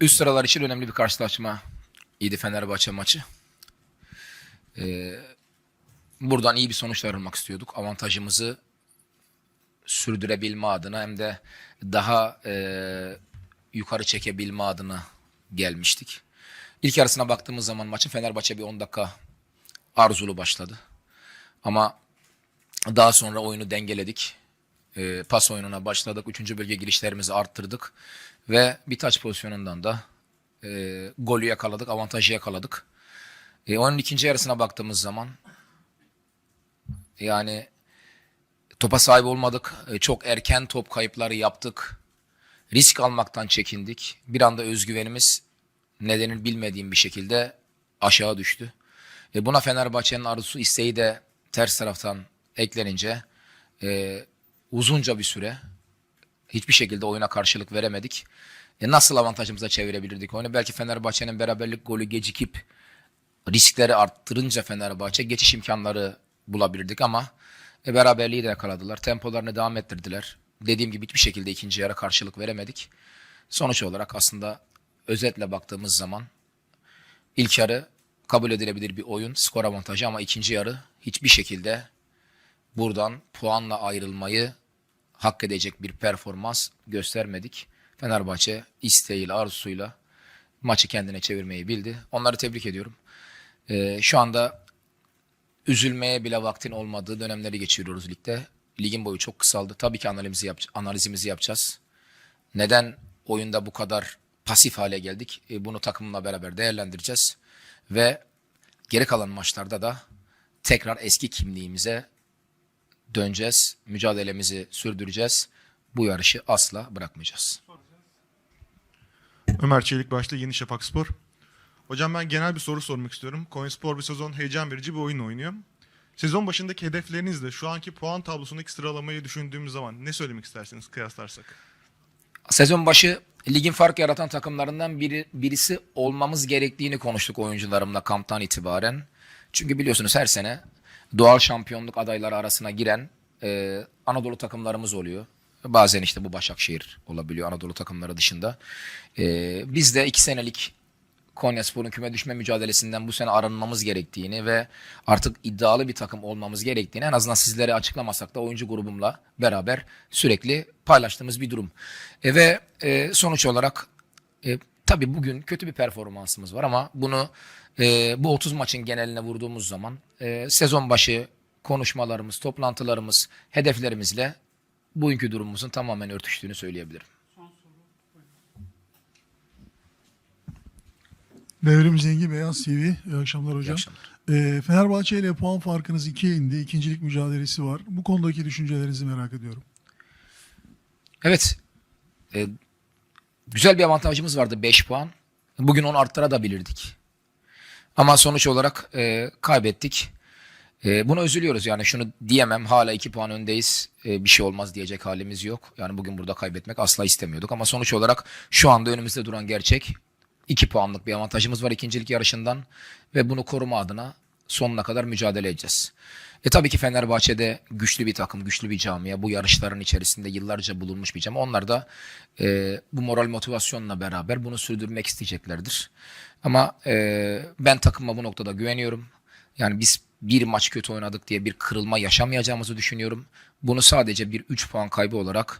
Üst sıralar için önemli bir karşılaşma iyiydi Fenerbahçe maçı. Ee, buradan iyi bir sonuç ayrılmak istiyorduk. Avantajımızı sürdürebilme adına hem de daha e, yukarı çekebilme adına gelmiştik. İlk yarısına baktığımız zaman maçın Fenerbahçe bir 10 dakika arzulu başladı. Ama daha sonra oyunu dengeledik. E, pas oyununa başladık. Üçüncü bölge girişlerimizi arttırdık. Ve bir taç pozisyonundan da e, golü yakaladık, avantajı yakaladık. E, onun ikinci yarısına baktığımız zaman yani topa sahip olmadık. E, çok erken top kayıpları yaptık. Risk almaktan çekindik. Bir anda özgüvenimiz nedenini bilmediğim bir şekilde aşağı düştü. E, buna Fenerbahçe'nin arzusu isteği de ters taraftan eklenince e, uzunca bir süre hiçbir şekilde oyuna karşılık veremedik. E, nasıl avantajımıza çevirebilirdik oyunu? Belki Fenerbahçe'nin beraberlik golü gecikip riskleri arttırınca Fenerbahçe geçiş imkanları bulabilirdik ama e, beraberliği de yakaladılar. Tempolarını devam ettirdiler. Dediğim gibi hiçbir şekilde ikinci yarı karşılık veremedik. Sonuç olarak aslında özetle baktığımız zaman ilk yarı kabul edilebilir bir oyun, skor avantajı ama ikinci yarı hiçbir şekilde buradan puanla ayrılmayı hak edecek bir performans göstermedik. Fenerbahçe isteğiyle, arzusuyla maçı kendine çevirmeyi bildi. Onları tebrik ediyorum. Ee, şu anda üzülmeye bile vaktin olmadığı dönemleri geçiriyoruz ligde. Ligin boyu çok kısaldı. Tabii ki analizimizi, yap analizimizi yapacağız. Neden oyunda bu kadar pasif hale geldik? E, bunu takımla beraber değerlendireceğiz. Ve geri kalan maçlarda da tekrar eski kimliğimize döneceğiz. Mücadelemizi sürdüreceğiz. Bu yarışı asla bırakmayacağız. Ömer Çelik başta Yeni Şafak Spor. Hocam ben genel bir soru sormak istiyorum. Konyaspor bir sezon heyecan verici bir oyun oynuyor. Sezon başındaki hedeflerinizle şu anki puan tablosundaki sıralamayı düşündüğümüz zaman ne söylemek istersiniz kıyaslarsak? Sezon başı ligin fark yaratan takımlarından biri, birisi olmamız gerektiğini konuştuk oyuncularımla kamptan itibaren. Çünkü biliyorsunuz her sene doğal şampiyonluk adayları arasına giren e, Anadolu takımlarımız oluyor. Bazen işte bu Başakşehir olabiliyor Anadolu takımları dışında. E, biz de iki senelik Konyaspor'un küme düşme mücadelesinden bu sene arınmamız gerektiğini ve artık iddialı bir takım olmamız gerektiğini en azından sizlere açıklamasak da oyuncu grubumla beraber sürekli paylaştığımız bir durum. E, ve e, sonuç olarak e, tabii bugün kötü bir performansımız var ama bunu e, bu 30 maçın geneline vurduğumuz zaman e, sezon başı konuşmalarımız, toplantılarımız, hedeflerimizle bugünkü durumumuzun tamamen örtüştüğünü söyleyebilirim. Devrim Zengi Beyaz TV. İyi akşamlar hocam. akşamlar. Ee, Fenerbahçe ile puan farkınız ikiye indi. İkincilik mücadelesi var. Bu konudaki düşüncelerinizi merak ediyorum. Evet. E, güzel bir avantajımız vardı 5 puan. Bugün onu arttırabilirdik. Ama sonuç olarak e, kaybettik. E, buna üzülüyoruz yani şunu diyemem hala 2 puan öndeyiz E, bir şey olmaz diyecek halimiz yok. Yani bugün burada kaybetmek asla istemiyorduk ama sonuç olarak şu anda önümüzde duran gerçek 2 puanlık bir avantajımız var ikincilik yarışından ve bunu koruma adına sonuna kadar mücadele edeceğiz. E tabii ki Fenerbahçe'de güçlü bir takım, güçlü bir camia. Bu yarışların içerisinde yıllarca bulunmuş bir camia. Onlar da e, bu moral motivasyonla beraber bunu sürdürmek isteyeceklerdir. Ama e, ben takıma bu noktada güveniyorum. Yani biz bir maç kötü oynadık diye bir kırılma yaşamayacağımızı düşünüyorum. Bunu sadece bir 3 puan kaybı olarak